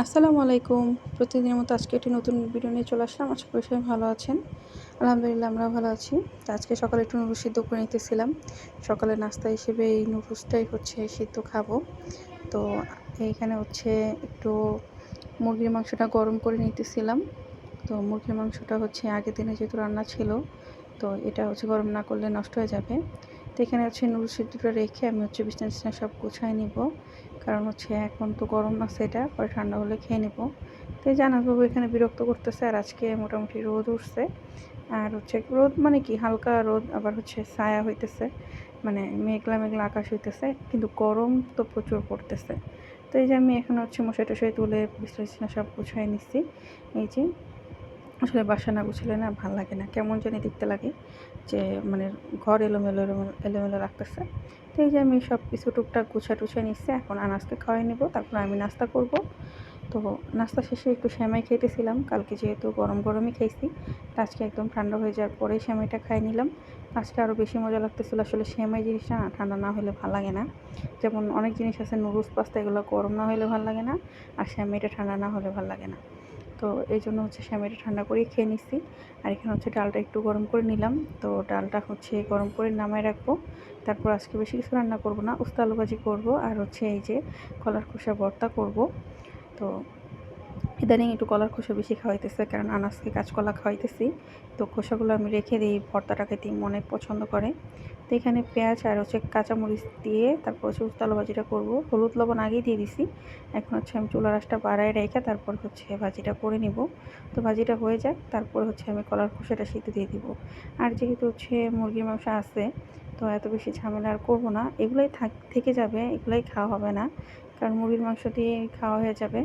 আসসালামু আলাইকুম। প্রতিদিনের মতো আজকে একটি নতুন ভিডিও নিয়ে চলে আসলাম। আশা করি সবাই ভালো আছেন। আলহামদুলিল্লাহ, আমরা ভালো আছি। তো আজকে সকালে একটু নুডলস সিদ্ধ করে নিতেছিলাম। সকালে নাস্তা হিসেবে এই নুডলসটাই হচ্ছে সিদ্ধ খাব। তো এইখানে হচ্ছে একটু মুরগির মাংসটা গরম করে নিতেছিলাম। তো মুরগির মাংসটা হচ্ছে আগের দিনে যেহেতু রান্না ছিল, তো এটা হচ্ছে গরম না করলে নষ্ট হয়ে যাবে। তো এখানে হচ্ছে নুডলস সিদ্ধটা রেখে আমি হচ্ছে বিছনা সব গুছাই নিব। কারণ হচ্ছে এখন তো গরম আছে এটা পরে ঠান্ডা হলে খেয়ে নেব। তো এই এখানে বিরক্ত করতেছে আর আজকে মোটামুটি রোদ উঠছে। আর হচ্ছে রোদ মানে কি, হালকা রোদ, আবার হচ্ছে ছায়া হইতেছে। মানে মেঘলা মেঘলা আকাশ হইতেছে, কিন্তু গরম তো প্রচুর পড়তেছে। তো এই যে আমি এখন হচ্ছে মশাই টশাই তুলে বিছনা সব গুছাই নিচ্ছি এই যে আসলে বাসা না গুছলে না ভালো লাগে না। কেমন জানি দেখতে লাগে যে মানে ঘর এলোমেলো এলোমেলো এলোমেলো রাখতেছে। তো এই যে আমি সব কিছু টুকটাক গুছা টুছা নিচ্ছে, এখন আনাজকে খাওয়াই নেব, তারপর আমি নাস্তা করব। তো নাস্তা শেষে একটু শ্যামাই খেতেছিলাম, কালকে যেহেতু গরম গরমই খাইছি আজকে একদম ঠান্ডা হয়ে যাওয়ার পরেই শ্যামাইটা খাই নিলাম। আজকে আরও বেশি মজা লাগতেছিল আসলে শ্যামাই জিনিসটা না, ঠান্ডা না হলে ভালো লাগে না। যেমন অনেক জিনিস আছে, নুডলস, পাস্তা এগুলো গরম না হলে ভালো লাগে না, আর শ্যামাইটা ঠান্ডা না হলে ভালো লাগে না। তো এই জন্য হচ্ছে স্যামাইটা ঠান্ডা করে খেয়ে নিছি। আর এখানে হচ্ছে ডালটা একটু গরম করে নিলাম। তো ডালটা হচ্ছে গরম করে নামায় রাখব। তারপর আজকে বেশি কিছু রান্না করব না উস্তা আলু ভাজি করব। আর হচ্ছে এই যে কলার খোসা ভর্তা করব। তো ইদানিং একটু কলার খোসা বেশি খাওয়াইতেছে, কারণ আনাজকে কাঁচকলা খাওয়াইতেছি। তো খোসাগুলো আমি রেখে দিই, ভর্তাটা খেতে অনেক পছন্দ করে। তো এখানে পেঁয়াজ আর হচ্ছে কাঁচামরিচ দিয়ে তারপর হচ্ছে উস্তালো ভাজিটা করব। হলুদ লবণ আগেই দিয়ে দিছি। এখন হচ্ছে আমি চুলা রাসটা বাড়ায় রেখে তারপর হচ্ছে ভাজিটা করে নিব। তো ভাজিটা হয়ে যাক, তারপর হচ্ছে আমি কলার খোসাটা সিদ্ধ দিয়ে দিব। আর যেহেতু হচ্ছে মুরগির মাংস আছে তো এত বেশি ঝামেলা আর করব না। এগুলোই থাক, থেকে যাবে, এগুলোই খাওয়া হবে না। কারণ মুরগির মাংস দিয়ে খাওয়া হয়ে যাবে।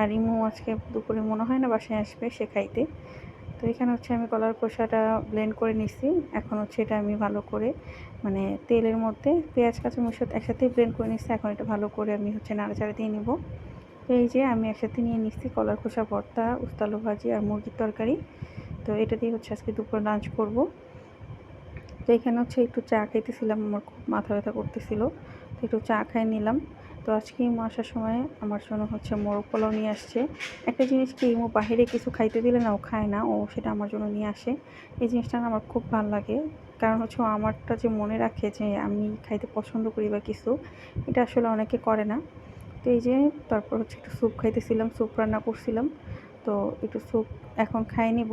আর ইমু আজকে দুপুরে মনে হয় না বাসায় আসবে সে খাইতে। তো এখানে হচ্ছে আমি কলার খোসাটা ব্লেন্ড করে নিচ্ছি এখন হচ্ছে এটা আমি ভালো করে মানে তেলের মধ্যে পেঁয়াজ কাঁচা কাঁচামরিচ একসাথেই ব্লেন্ড করে নিচ্ছি এখন এটা ভালো করে আমি হচ্ছে নাড়াচাড়া দিয়ে নিব। তো এই যে আমি একসাথে নিয়ে নিচ্ছি কলার খোসা, ভর্তা, উস্তালো ভাজি আর মুরগির তরকারি। তো এটা দিয়ে হচ্ছে আজকে দুপুরে লাঞ্চ করব। তো এখানে হচ্ছে একটু চা খাইতেছিলাম, আমার খুব মাথা ব্যথা করতেছিল, তো একটু চা খাই নিলাম। তো আজকে ইমো আসার সময় আমার জন্য হচ্ছে মোরগ পোলাও নিয়ে আসছে। একটা জিনিস কি, ইমো বাহিরে কিছু খাইতে দিলে না ও খায় না, ও সেটা আমার জন্য নিয়ে আসে। এই জিনিসটা আমার খুব ভালো লাগে। কারণ হচ্ছে আমারটা যে মনে রাখে যে আমি খাইতে পছন্দ করি বা কিছু, এটা আসলে অনেকে করে না। তো এই যে তারপর হচ্ছে একটু স্যুপ খাইতেছিলাম, স্যুপ রান্না করছিলাম। তো একটু স্যুপ এখন খাই নিব।